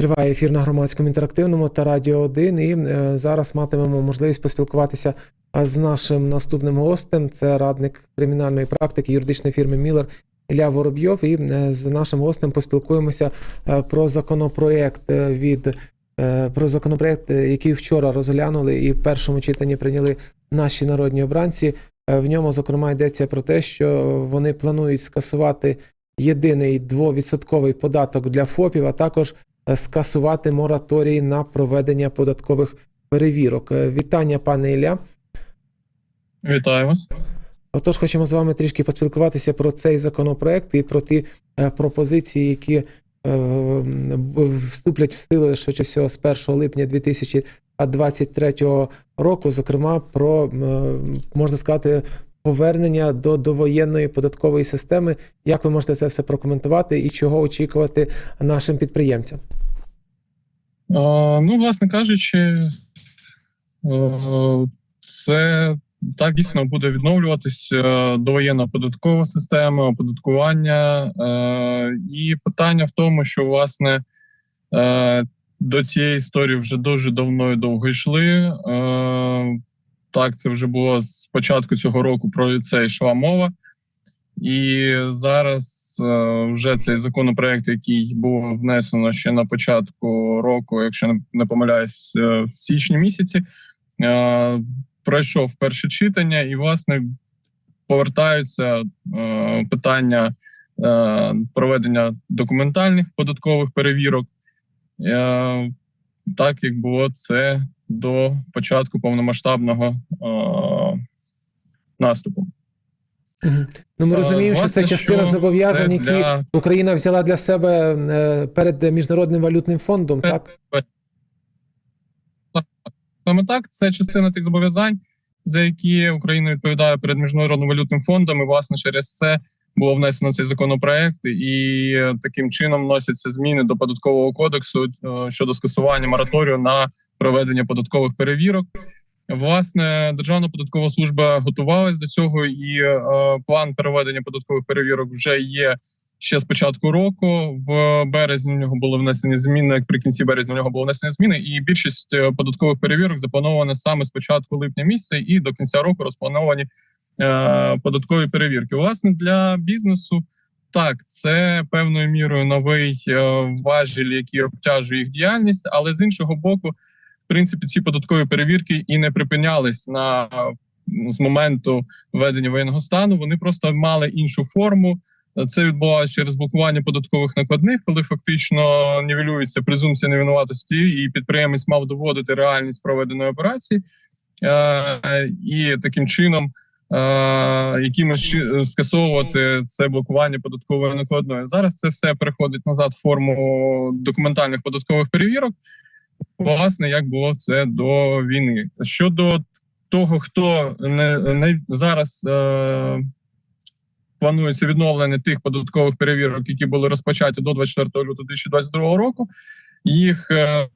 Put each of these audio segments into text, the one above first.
Триває ефір на громадському інтерактивному та Радіо 1. І е, зараз матимемо можливість поспілкуватися з нашим наступним гостем. Це радник кримінальної практики юридичної фірми Міллер Ілля Воробйов. І е, з нашим гостем поспілкуємося е, про законопроект е, від е, про законопроект, е, який вчора розглянули і в першому читанні прийняли наші народні обранці. Е, В ньому, зокрема, йдеться про те, що вони планують скасувати єдиний 2% податок для ФОПів, а також е, скасувати мораторій на проведення податкових перевірок. Е, Вітання, пане Ілля. Вітаю вас. Отож, хочемо з вами трішки поспілкуватися про цей законопроект і про ті е, пропозиції, які е, вступлять в силу швидше всього з 1 липня 2023 року, зокрема про е, можна сказати. Повернення до довоєнної податкової системи. Як ви можете це все прокоментувати і чого очікувати нашим підприємцям? Е, ну, власне кажучи, е, це так дійсно буде відновлюватись е, довоєнна податкова система, оподаткування. І питання в тому, що власне до цієї історії вже дуже давно і довго йшли. Так, це вже було з початку цього року про це йшла мова. І зараз е, вже цей законопроект, який був внесено ще на початку року, якщо не- помиляюсь, е, в січні місяці, е, пройшов перше читання, і власне повертаються питання проведення документальних податкових перевірок, так як було це до початку повномасштабного наступу. Ну, ми Е, розуміємо, що це частина зобов'язань, які для- Україна взяла для себе е, перед міжнародним валютним фондом. Так Саме так, це частина тих зобов'язань, за які Україна відповідає перед міжнародним валютним фондом. І власне через це було внесено цей законопроект, і е, таким чином вносяться зміни до податкового кодексу е, щодо скасування мораторію на проведення податкових перевірок. Власне, Державна податкова служба готувалась до цього, і е, план переведення податкових перевірок вже є ще з початку року. В березні в нього були внесені зміни. Наприкінці березня в нього були внесені зміни, і більшість е, податкових перевірок запланована саме з початку липня місяця, і до кінця року розплановані е, податкові перевірки. Власне для бізнесу. Так, це певною мірою новий е, важіль, який обтяжує їх діяльність, але з іншого боку, принципі, ці податкові перевірки і не припинялись на з моменту введення воєнного стану. Вони просто мали іншу форму. Це відбувалося через блокування податкових накладних, коли фактично нівелюється презумпція невинуватості, і підприємець мав доводити реальність проведеної операції, е, і таким чином е, якимось скасовувати це блокування податкової накладної. Зараз це все переходить назад в форму документальних податкових перевірок. Власне, як було це до війни. Щодо того, хто не, не зараз. Е, планується відновлення тих податкових перевірок, які були розпочаті до 24 лютого 2022 року. Їх е,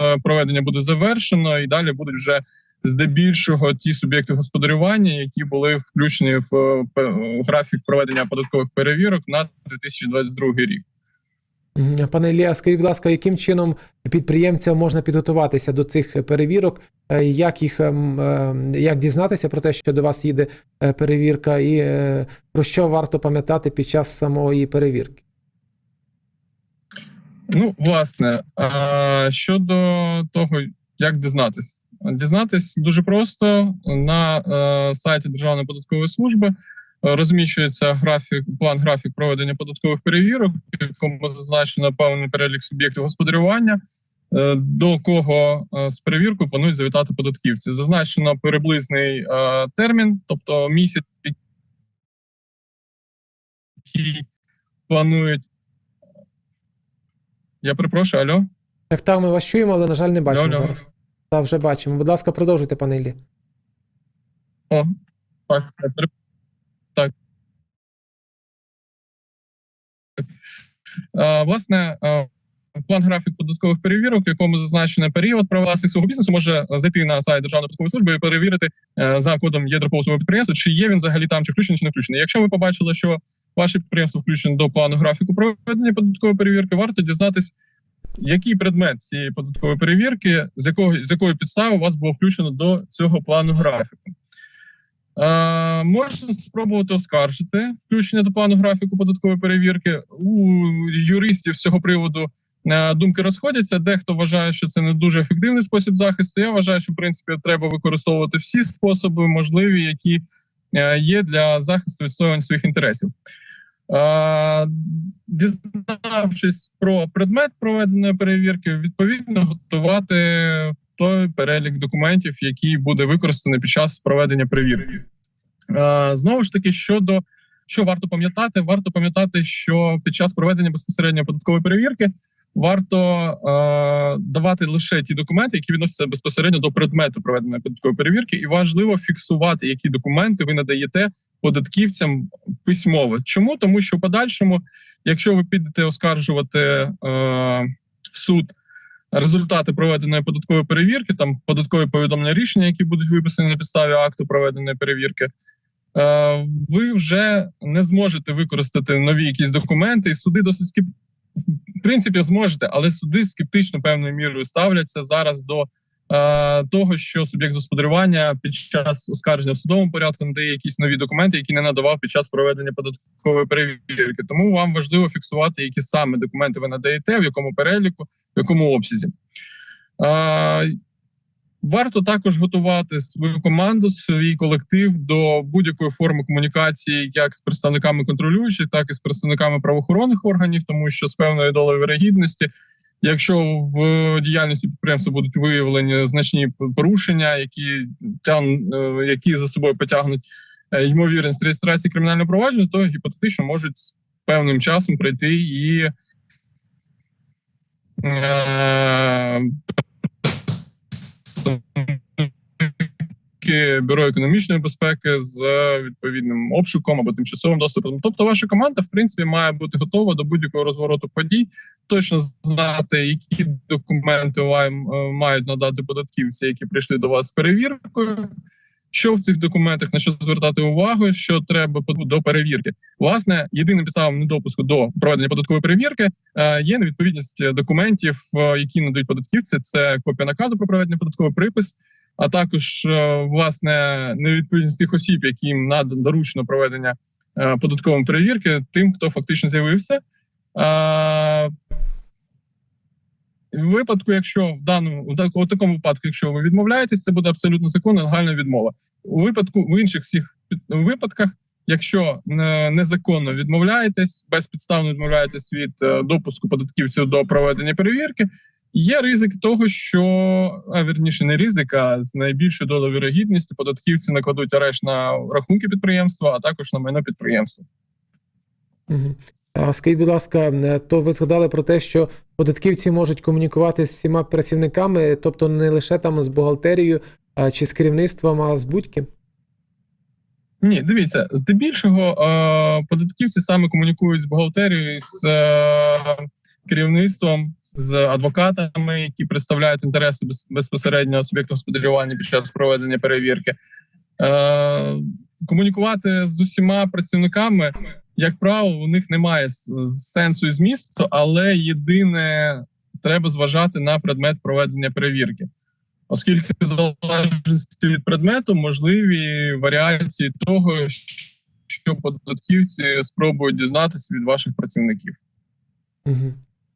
е, проведення буде завершено, і далі будуть вже здебільшого ті суб'єкти господарювання, які були включені в е, графік проведення податкових перевірок на 2022 рік. Пане Ілля, скажіть, будь ласка, яким чином підприємцям можна підготуватися до цих перевірок? Е, Як їх ем, е, як дізнатися про те, що до вас їде е, перевірка, і про що варто пам'ятати під час самої перевірки? Ну, власне, щодо того, як дізнатись, дізнатись дуже просто на сайті Державної податкової служби. Розміщується графік, план графік проведення податкових перевірок, в якому зазначено певний перелік суб'єктів господарювання, е, до кого е, з перевіркою планують завітати податківці. Зазначено приблизний е, термін, тобто місяць, який планують. Я перепрошую, алло? Так, так, ми вас чуємо, але, на жаль, не бачимо Алло, зараз. Так, вже бачимо. Будь ласка, продовжуйте, пане Іллі. О, так, так. Власне, план графік податкових перевірок, в якому зазначений період права свого бізнесу, може зайти на сайт Державної податкової служби і перевірити е, за кодом єдропового підприємства, чи є він взагалі там, чи включений, чи не включений. Якщо ви побачили, що ваше підприємство включено до плану графіку проведення податкової перевірки, варто дізнатись який предмет цієї податкової перевірки, з якого з якої підстави вас було включено до цього плану графіку. Е, можна спробувати оскаржити включення до плану графіку податкової перевірки. У юристів з цього приводу е, думки розходяться. Дехто вважає, що це не дуже ефективний спосіб захисту. Я вважаю, що в принципі треба використовувати всі способи, можливі, які е, є для захисту відстоювання своїх інтересів. Е, Дізнавшись про предмет проведеної перевірки, відповідно готувати той перелік документів, який буде використаний під час проведення перевірки. Е, Знову ж таки, щодо що варто пам'ятати, варто пам'ятати, що під час проведення безпосередньо податкової перевірки варто е, давати лише ті документи, які відносяться безпосередньо до предмету проведеної податкової перевірки, і важливо фіксувати, які документи ви надаєте податківцям письмово. Чому тому, що в подальшому, якщо ви підете оскаржувати е, в суд результати проведеної податкової перевірки, там податкові повідомлення рішення, які будуть виписані на підставі акту проведеної перевірки. е, Ви вже не зможете використати нові якісь документи, і суди досить скіп... в принципі зможете, але суди скептично певною мірою ставляться зараз до того, що суб'єкт господарювання під час оскарження в судовому порядку надає якісь нові документи, які не надавав під час проведення податкової перевірки. Тому вам важливо фіксувати, які саме документи ви надаєте, в якому переліку, в якому обсязі. Е, Варто також готувати свою команду, свій колектив до будь-якої форми комунікації, як з представниками контролюючих, так і з представниками правоохоронних органів, тому що з певною долею вирогідності, якщо в діяльності підприємства будуть виявлені значні порушення, які тян, е, які за собою потягнуть е, ймовірність реєстрації кримінального провадження, то гіпотетично можуть з певним часом прийти і е, представники бюро економічної безпеки з відповідним обшуком або тимчасовим доступом. Тобто, ваша команда, в принципі, має бути готова до будь-якого розвороту подій, точно знати, які документи вам е, мають надати податківці, які прийшли до вас з перевіркою. Що в цих документах на що звертати увагу, що треба до перевірки? Власне, єдиним підставом недопуску до проведення податкової перевірки е, є невідповідність документів, е, які надають податківці. Це копія наказу про проведення податковий припис, а також е, власне невідповідність тих осіб, яким доручено проведення е, податкової перевірки, тим, хто фактично з'явився. В випадку, якщо в даному у такому випадку, якщо ви відмовляєтесь, це буде абсолютно законна легальна відмова. У випадку в інших всіх випадках, якщо е, незаконно відмовляєтесь, безпідставно відмовляєтесь від допуску податківців до проведення перевірки, є ризик того, що а вірніше не ризик, а з найбільшою долею вірогідністю податківці накладуть арешт на рахунки підприємства, а також на майно підприємства. Угу. А скажіть, будь ласка, е, то ви згадали про те, що податківці можуть комунікувати з всіма працівниками, тобто не лише там з бухгалтерією а, чи з керівництвом, а з будь-ким? Ні, дивіться, здебільшого е, податківці саме комунікують з бухгалтерією, з е, керівництвом, з адвокатами, які представляють інтереси без, безпосередньо суб'єкту господарювання під час проведення перевірки. Е, комунікувати з усіма працівниками, як правило, у них немає сенсу і змісту, але єдине треба зважати на предмет проведення перевірки. Оскільки в залежності від предмету можливі варіації того, що податківці спробують дізнатися від ваших працівників. Угу.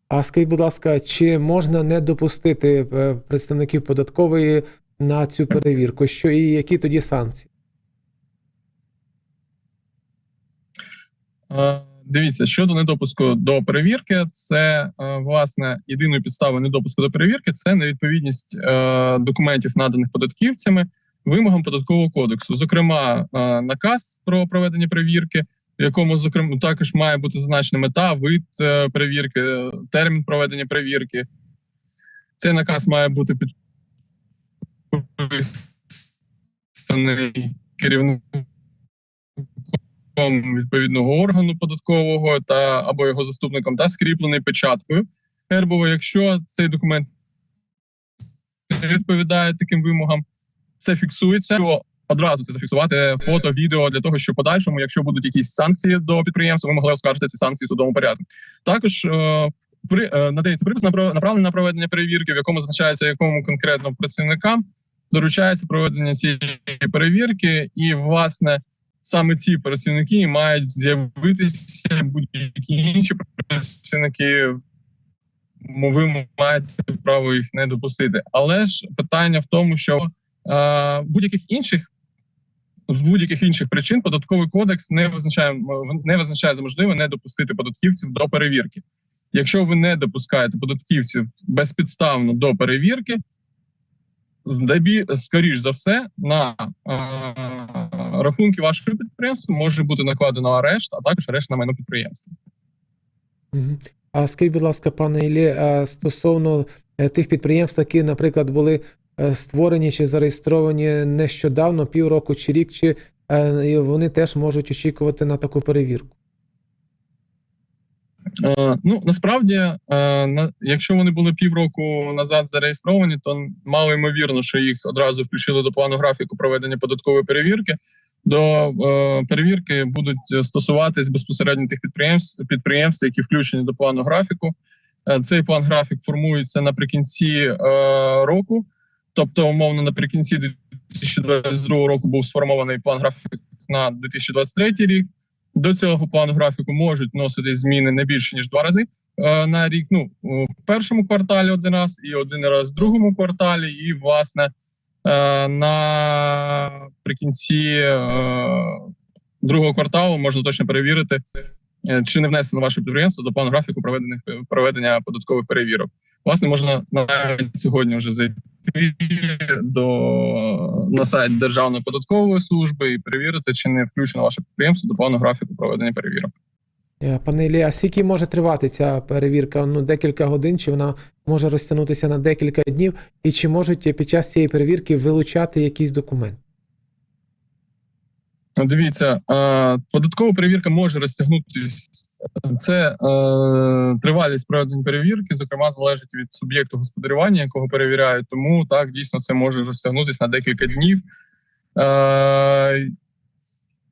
А скажіть, будь ласка, чи можна не допустити е, представників податкової на цю перевірку? Що і які тоді санкції? Е, Дивіться, щодо недопуску до перевірки, це е, власне єдиною підставою недопуску до перевірки це невідповідність документів, наданих податківцями, вимогам податкового кодексу. Зокрема, наказ про проведення перевірки, в якому зокрема також має бути зазначена мета, вид е, перевірки, е, термін проведення перевірки. Цей наказ має бути підписаний керівником відповідного органу податкового та або його заступником та скріплений печаткою гербовою. Якщо цей документ не відповідає таким вимогам, це фіксується. Одразу це зафіксувати фото, відео для того, щоб подальшому, якщо будуть якісь санкції до підприємства, ви могли оскаржити ці санкції в судовому порядку. Також е, при е, надається припис напра- направлений на проведення перевірки, в якому зазначається, якому конкретно працівникам доручається проведення цієї перевірки, і власне саме ці працівники мають з'явитися будь-які інші працівники. Ви маєте право їх не допустити. Але ж питання в тому, що е, будь-яких інших з будь-яких інших причин податковий кодекс не визначає не визначає за можливе не допустити податківців до перевірки. Якщо ви не допускаєте податківців безпідставно до перевірки, здебі, скоріш за все, на е, рахунки вашого підприємства може бути накладено арешт, а також арешт на майно підприємства. А скажіть, будь ласка, пане Іллі, стосовно е, тих підприємств, які, наприклад, були створені чи зареєстровані нещодавно, півроку чи рік, чи е, вони теж можуть очікувати на таку перевірку? Е, ну насправді, е, на, якщо вони були півроку назад зареєстровані, то мало ймовірно, що їх одразу включили до плану графіку проведення податкової перевірки. До е, перевірки будуть стосуватись безпосередньо тих підприємств, підприємств, які включені до плану графіку. Е, цей план графік формується наприкінці е, року. Тобто, умовно, наприкінці 2022 року був сформований план графік на 2023 рік. До цього плану графіку можуть вносити зміни не більше ніж два рази е, на рік. Ну в першому кварталі один раз і один раз в другому кварталі. І власне е, наприкінці е, другого кварталу можна точно перевірити, чи не внесено ваше підприємство до плану графіку проведених проведення податкових перевірок. Власне, можна навіть сьогодні вже зайти до на сайт Державної податкової служби і перевірити, чи не включено ваше підприємство до плану графіку проведення перевірок. Е, Пане Іллі, а скільки може тривати ця перевірка? Ну, декілька годин, чи вона може розтягнутися на декілька днів, і чи можуть під час цієї перевірки вилучати якийсь документ? Ну, Дивіться, податкова перевірка може розтягнутися. Це е, тривалість проведення перевірки, зокрема, залежить від суб'єкту господарювання, якого перевіряють. Тому так дійсно це може розтягнутися на декілька днів. Е,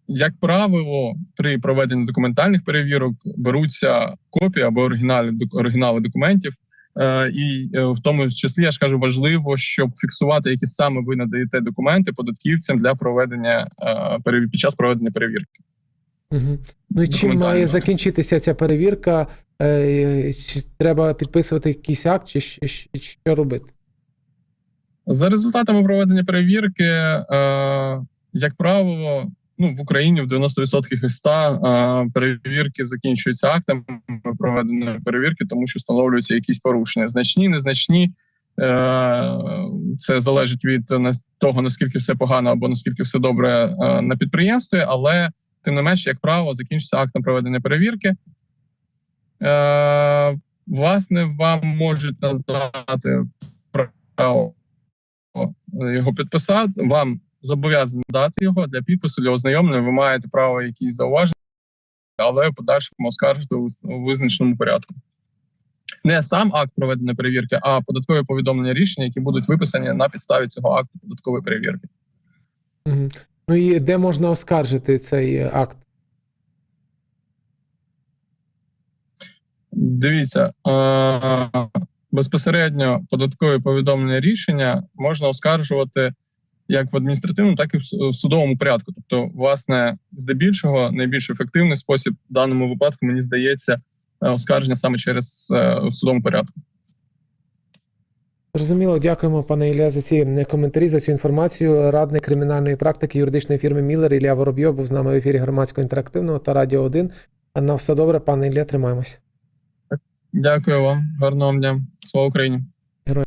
як правило, при проведенні документальних перевірок беруться копії або оригінали, оригінали документів. Е, і е, в тому числі я ж кажу, важливо, щоб фіксувати, які саме ви надаєте документи податківцям для проведення е, під час проведення перевірки. Угу. Ну і чим має закінчитися ця перевірка? Е, Чи треба підписувати якийсь акт, чи що- робити? За результатами проведення перевірки, е, як правило, ну в Україні в 90% із 100 е, перевірки закінчуються актами проведення перевірки, тому що встановлюються якісь порушення. Значні, незначні. Це залежить від того, наскільки все погано або наскільки все добре на підприємстві, але тим не менш, як правило, закінчиться актом проведення перевірки. Е, власне, вам можуть надати право його підписати. Вам зобов'язані дати його для підпису, для ознайомлення. Ви маєте право якісь зауваження, але в подальшому оскаржити у визначеному порядку. Не сам акт проведення перевірки, а податкові повідомлення рішення, які будуть виписані на підставі цього акту податкової перевірки. Ну і де можна оскаржити цей е, акт? Дивіться, е, безпосередньо податкові повідомлення рішення можна оскаржувати як в адміністративному, так і в судовому порядку. Тобто, власне, здебільшого найбільш ефективний спосіб в даному випадку, мені здається, е, оскарження саме через судовому порядку. Зрозуміло, дякуємо, пане Ілля, за ці е, коментарі, за цю інформацію. Радник кримінальної практики юридичної фірми Міллер Ілля Воробйов був з нами в ефірі громадського інтерактивного та Радіо 1. На все добре, пане Ілля, тримаємось. Дякую вам, гарного дня. Слава Україні.